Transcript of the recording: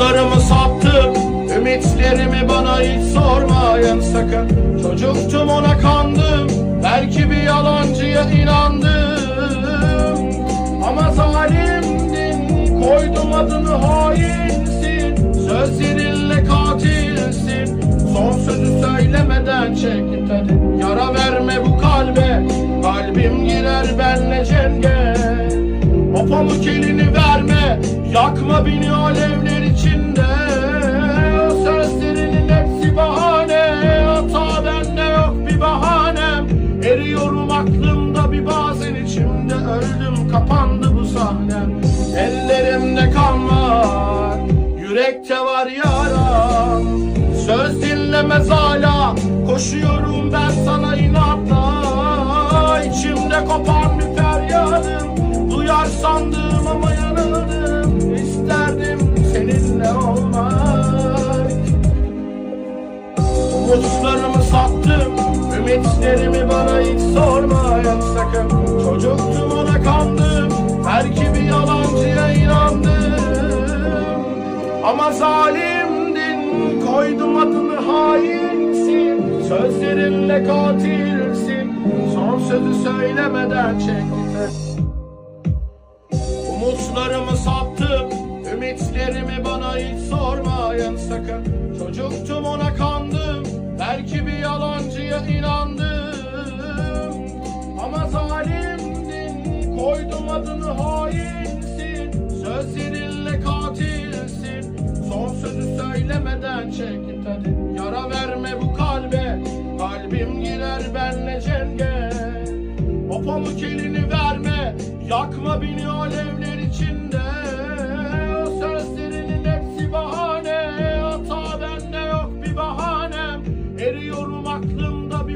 Umutlarımı sattım Ümitlerimi bana hiç sormayın sakın. Çocuktum ona kandım. Belki bir yalancıya inandım. Ama zalimdin Koydum adını Yakma beni alevler içinde. O sözlerinin hepsi bahane. Hata bende yok bir bahanem. Eriyorum aklımda bir bazen içimde. Öldüm kapandı bu sahnem. Ellerimde kan var Yürekte var yaram. Söz dinlemez hala Koşuyorum ben sana inatla. İçimde kopan bir feryadım. Duyar sandım ama yanıldım Ümitlerimi bana hiç sormayın sakın. Çocuktum ona kandım Belki bir yalancıya inandım. Ama zalimdin Koydum adını hainsin. Sözlerinle katilsin Son sözü söylemeden çek git Umutlarımı sattım Ümitlerimi bana hiç sormayın sakın. Çocuktum ona kandım Adını hainsin Sözlerinle katilsin. Son sözü söylemeden çek git hadi. Yara verme bu kalbe Kalbim girer benle cenge. O pamuk elini verme Yakma beni alev